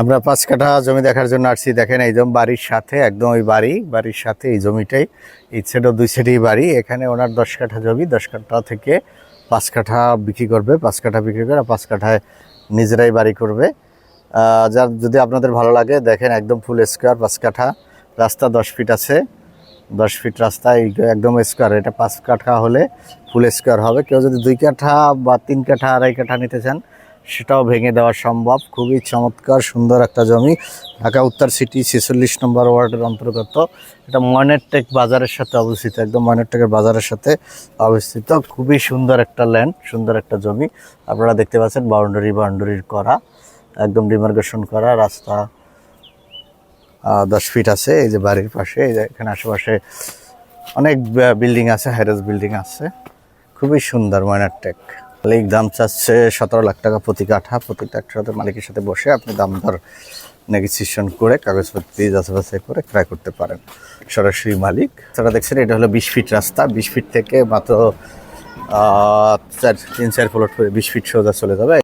আমরা পাঁচ কাঠা জমি দেখার জন্য আসছি। দেখেন এই জমি বাড়ির সাথে, একদম ওই বাড়ি, বাড়ির সাথে এই জমিটাই। এই সাইডও দুই সাইডেই বাড়ি। এখানে ওনার দশ কাঠা জমি, দশ কাঠা থেকে পাঁচ কাঠা বিক্রি করবে, পাঁচ কাঠা বিক্রি করে পাঁচ কাঠায় নিজেরাই বাড়ি করবে। যার যদি আপনাদের ভালো লাগে, দেখেন একদম ফুল স্কোয়ার পাঁচ কাঠা। রাস্তা দশ ফিট আছে। দশ ফিট রাস্তা একদম স্কোয়ার এটা পাঁচ কাঠা হলে ফুল স্কোয়ার হবে। কেউ যদি দুই কাঠা বা তিন কাঠা, আড়াই কাঠা নিতে চান সেটাও ভেঙে দেওয়া সম্ভব। খুবই চমৎকার, সুন্দর একটা জমি। ঢাকা উত্তর সিটি, ছেচল্লিশ নম্বর ওয়ার্ডের অন্তর্গত। এটা ময়নেরটেক বাজারের সাথে অবস্থিত, একদম ময়নেরটেকের বাজারের সাথে অবস্থিত। খুবই সুন্দর একটা ল্যান্ড সুন্দর একটা জমি। আপনারা দেখতে পাচ্ছেন বাউন্ডারি, বাউন্ডারির করা, একদম ডিমার্কেশন করা, রাস্তা দশ ফিট আছে, এই যে বাড়ির পাশে, এই যে এখানে আশেপাশে অনেক বিল্ডিং আছে হ্যারেস বিল্ডিং আছে। খুবই সুন্দর ময়নারটেক। মালিক দাম চাচ্ছে সতেরো লাখ টাকা প্রতি কাঠা, প্রতি কাঠাতে মালিকের সাথে বসে আপনি দাম দর নেগোসিয়েশন করে কাগজপত্র যাচাই বাছাই করে ক্রয় করতে পারেন। সরাসরি মালিক, তারা দেখছেন এটা হলো বিশ ফিট রাস্তা, বিশ ফিট থেকে মাত্র চার, তিন, চার ফ্লোট করে বিশ ফিট সোজা চলে যাবে।